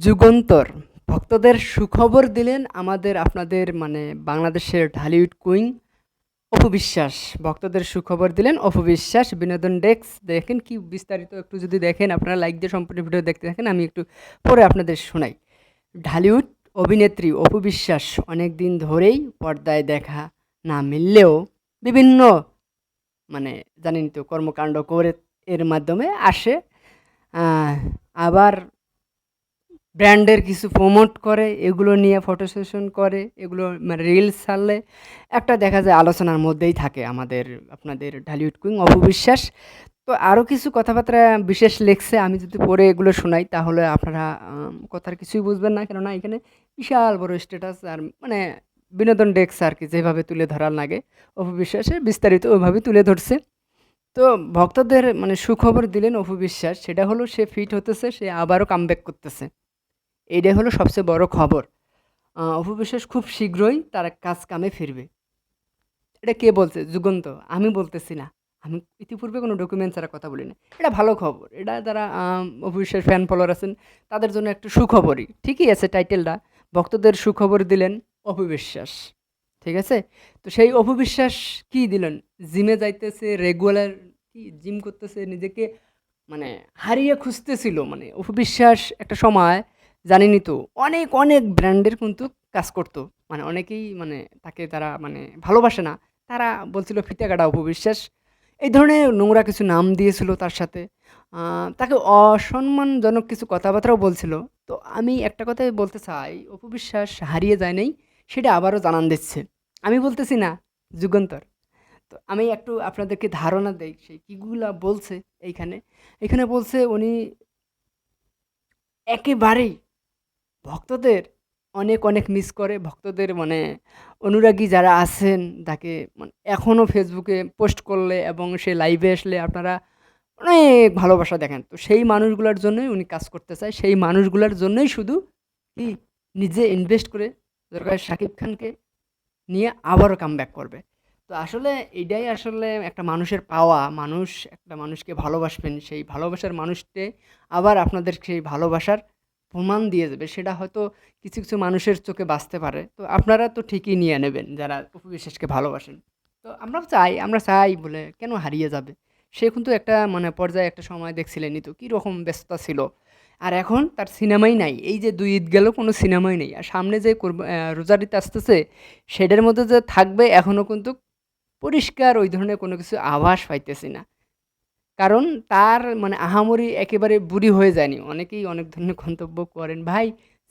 যুগান্তর। ভক্তদের সুখবর দিলেন আমাদের আপনাদের মানে বাংলাদেশের ঢালিউড কুইন অপবিশ্বাস ভক্তদের সুখবর দিলেন অপবিশ্বাস বিনোদন ডেস্ক দেখেন কি বিস্তারিত একটু যদি দেখেন, আপনারা লাইক দিয়ে সম্পূর্ণ ভিডিও দেখতে থাকেন, আমি একটু পরে আপনাদের শোনাই। ঢালিউড অভিনেত্রী অপু বিশ্বাস অনেক দিন ধরেই পর্দায় দেখা না মিললেও বিভিন্ন মানে জানেন তো কর্মকাণ্ড করে এর মাধ্যমে আসে। আবার ব্র্যান্ডের কিছু প্রমোট করে, এগুলো নিয়ে ফটো সেশন করে, এগুলো মানে রিলস ছাড়লে একটা দেখা যায় আলোচনার মধ্যেই থাকে আমাদের, আপনাদের ঢালিউড কুইং অপবিশ্বাস তো আরও কিছু কথাবার্তা বিশেষ লেখছে, আমি যদি পরে এগুলো শোনাই তাহলে আপনারা কথার কিছুই বুঝবেন না। কেননা এখানে বিশাল বড় স্ট্যাটাস আর মানে বিনোদন ডেস্ক আর কি যেভাবে তুলে ধরার লাগে অপবিশ্বাসে বিস্তারিত ওইভাবে তুলে ধরছে। তো ভক্তদের মানে সুখবর দিলেন অপু বিশ্বাস, সেটা হলো সে ফিট হতেছে, সে আবারও কামব্যাক করতেছে। এইটাই হলো সবচেয়ে বড় খবর। আহ, অপু বিশ্বাস খুব শীঘ্রই তার কাজ কামে ফিরবে। এটা কে বলছে? যুগন্ত। আমি বলতেছি না। আমি ইতিপূর্বে কোনো ডকুমেন্ট ছাড়া কথা বলিনি। এটা ভালো খবর। এটা যারা বিশ্বাস ফ্যান ফলোয়ার আছেন তাদের জন্য একটা সুখবরই। ঠিকই আছে টাইটেলটা ভক্তদের সুখবর দিলেন অপু বিশ্বাস। ঠিক আছে? তো সেই অপু বিশ্বাস কী দিলেন? জিমে যাইতেছে রেগুলার কি জিম করতেছে নিজেকে মানে হারিয়ে খুঁজতেছিল। মানে অপু বিশ্বাস একটা সময় জানেনই তো, অনেক অনেক ব্র্যান্ডের কিন্তু কাজ করতো। মানে অনেকেই মানে তাকে তারা মানে ভালোবাসে না। তারা বলছিল, ফিতে কাটা অপু বিশ্বাস এই ধরনের নোংরা কিছু নাম দিয়েছিল তার সাথে। তাকে অসম্মানজনক কিছু কথাবার্তাও বলছিল। তো আমি একটা কথাই বলতে চাই, অপবিশ্বাস হারিয়ে যায় নাই, সেটা আবারও জানান দিচ্ছে। আমি বলতেছি না, যুগান্তর। তো আমি একটু আপনাদেরকে ধারণা দেই সেই কীগুলা বলছে এইখানে। এখানে বলছে উনি একেবারেই ভক্তদের অনেক অনেক মিস করে। ভক্তদের মানে অনুরাগী যারা আছেন, তাকে মানে এখনও ফেসবুকে পোস্ট করলে এবং সে লাইভে আসলে আপনারা অনেক ভালোবাসা দেখেন। তো সেই মানুষগুলোর জন্যই উনি কাজ করতে চায়। সেই মানুষগুলোর জন্যই শুধু কি নিজে ইনভেস্ট করে দরকার শাকিব খানকে নিয়ে আবারও কাম করবে। তো আসলে এটাই আসলে একটা মানুষের পাওয়া। মানুষ একটা মানুষকে ভালোবাসবেন। সেই ভালোবাসার মানুষকে আবার আপনাদের সেই ভালোবাসার প্রমাণ দিয়ে যাবে সেটা হয়তো কিছু কিছু মানুষের চোখে বাঁচতে পারে। তো আপনারা তো ঠিকই নিয়ে নেবেন যারা অপু বিশ্বাসকে ভালোবাসেন। তো আমরা চাই আমরা চাই বলে কেন হারিয়ে যাবে? সে কিন্তু একটা মানে পর্যায়ে একটা সময় দেখছিলেনই তো কীরকম ব্যস্ততা ছিল। আর এখন তার সিনেমাই নাই এই যে দুই ঈদ গেল কোনো সিনেমাই নেই। আর সামনে যে আহ, রোজারিতে আসতেছে সেটার মধ্যে যে থাকবে এখনও কিন্তু পরিষ্কার ওই ধরনের কোনো কিছু আভাস পাইতেছি না। কারণ তার মানে আহামরি একেবারে বুড়ি হয়ে যায়নি। অনেকেই অনেক ধরনের মন্তব্য করেন, ভাই,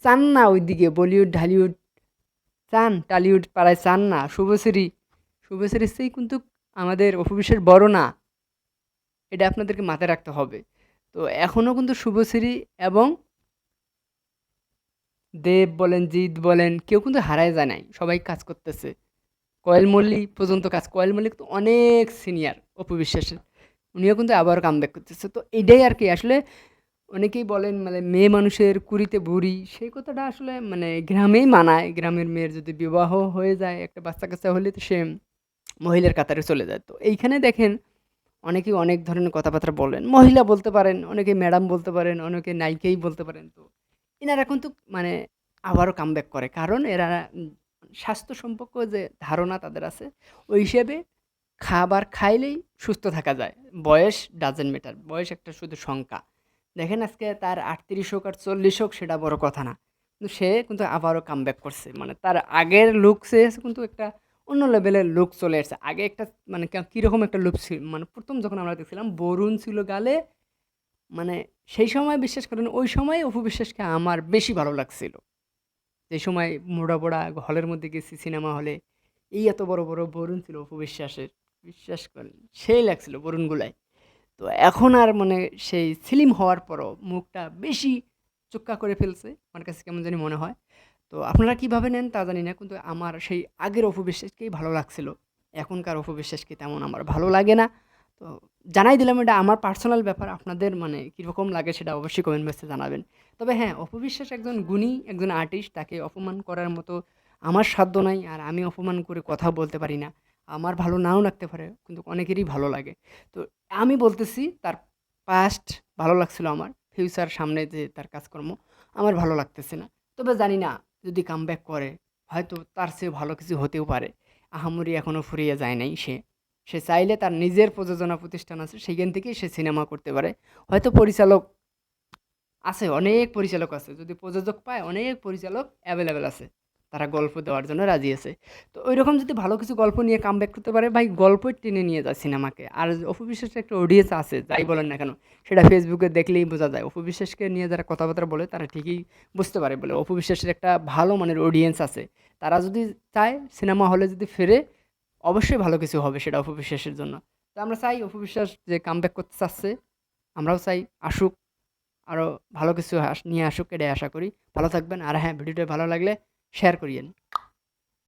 চান না ওইদিকে, বলিউড, ঢালিউড, চান, টালিউড পাড়ায় চান না, শুভশ্রী শুভশ্রী সেই কিন্তু আমাদের অপবিশ্বের বড় না, এটা আপনাদেরকে মাথায় রাখতে হবে। তো এখনও কিন্তু শুভশ্রী এবং দেব বলেন, জিৎ বলেন, কেউ কিন্তু হারায় যায় নাই, সবাই কাজ করতেছে। কয়েল মল্লিক পর্যন্ত কাজ, কয়েল মল্লিক তো অনেক সিনিয়র অপু বিশ্বাসের উনিও কিন্তু আবার কামব্যাক করতেছে তো এটাই আর কি, আসলে অনেকেই বলেন মানে মেয়ে মানুষের কুড়িতে বুড়ি, সেই কথাটা আসলে মানে গ্রামেই মানায়। গ্রামের মেয়ের যদি বিবাহ হয়ে যায়, একটা বাচ্চা কাচ্চা হলে তো সে মহিলার কাতারে চলে যায়। তো এইখানে দেখেন, অনেকেই অনেক ধরনের কথাবার্তা বলেন। মহিলা বলতে পারেন, অনেকে ম্যাডাম বলতে পারেন, অনেকে নায়িকাই বলতে পারেন। তো এনারা কিন্তু মানে আবারও কামব্যাক করে। কারণ এরা স্বাস্থ্য সম্পর্ক যে ধারণা তাদের আছে, ওই হিসেবে খাবার খাইলেই সুস্থ থাকা যায়। বয়স ডাজেন্ট ম্যাটার বয়স একটা শুধু সংখ্যা। দেখেন আজকে তার আটত্রিশ হোক আর চল্লিশ হোক, সেটা বড় কথা না। কিন্তু সে কিন্তু আবারও কামব্যাক করছে। মানে তার আগের লুক সে কিন্তু একটা অন্য লেভেলের লুক চলে এসেছে। আগে একটা মানে কীরকম একটা লুক ছিল? মানে প্রথম যখন আমরা দেখছিলাম, বরুণ ছিল গালে মানে সেই সময় বিশ্বাস করেন, ওই সময় অপু বিশ্বাসকে আমার বেশি ভালো লাগছিল। যে সময় মোড়া পোড়া হলের মধ্যে গেছি সিনেমা হলে, এই এত বড় বড় বরুণ ছিল অপু বিশ্বাসের। বিশ্বাস করেন, সেই লাগছিল বরুণগুলাই তো এখন আর মানে সেই স্লিম হওয়ার পরও মুখটা বেশি চোক্কা করে ফেলছে, আমার কাছে কেমন জানি মনে হয়। তো আপনারা কীভাবে নেন তা জানি না, কিন্তু আমার সেই আগের অপবিশ্বাসকেই ভালো লাগছিল। এখনকার অপবিশ্বাসকে তেমন আমার ভালো লাগে না। তো জানাই দিলাম, এটা আমার পার্সোনাল ব্যাপার, আপনাদের মানে কীরকম লাগে সেটা অবশ্যই কমেন্ট বক্সে জানাবেন। তবে হ্যাঁ অপবিশ্বাস একজন গুণী, একজন আর্টিস্ট তাকে অপমান করার মতো আমার সাধ্য নাই, আর আমি অপমান করে কথা বলতে পারি না। আমার ভালো নাও লাগতে পারে, কিন্তু অনেকেরই ভালো লাগে। তো আমি বলতেছি, তার পাস্ট ভালো লাগছিল আমার ফিউচার সামনে যে তার কাজকর্ম, আমার ভালো লাগতেছে না। তবে জানি না, যদি কামব্যাক করে, হয়তো তার চেয়ে ভালো কিছু হতেও পারে। আহামরি এখনও ফুরিয়ে যায় নাই সে। সে চাইলে তার নিজের প্রযোজনা প্রতিষ্ঠান আছে, সেইখান থেকেই সে সিনেমা করতে পারে। হয়তো পরিচালক আছে, অনেক পরিচালক আছে, যদি প্রযোজক পায়, অনেক পরিচালক অ্যাভেলেবেল আছে। তারা গল্প দেওয়ার জন্য রাজি আছে। তো ওই রকম যদি ভালো কিছু গল্প নিয়ে কাম ব্যাক করতে পারে, ভাই গল্পই টেনে নিয়ে যায় সিনেমাকে আর অপবিশ্বাসের একটা অডিয়েন্স আছে, যাই বলেন না কেন, সেটা ফেসবুকে দেখলেই বোঝা যায়। অপবিশ্বাসকে নিয়ে যারা কথাবার্তা বলে, তারা ঠিকই বুঝতে পারে বলে। অপবিশ্বাসের একটা ভালো মানের অডিয়েন্স আছে। তারা যদি চায় সিনেমা হলে যদি ফেরে, অবশ্যই ভালো কিছু হবে সেটা অপবিশ্বাসের জন্য। তো আমরা চাই অপবিশ্বাস যে কাম ব্যাক করতে চাচ্ছে, আমরাও চাই আসুক আরও ভালো কিছু নিয়ে আসুক, এটাই আশা করি। ভালো থাকবেন। আর হ্যাঁ ভিডিওটা ভালো লাগলে শেয়ার করিয়েন।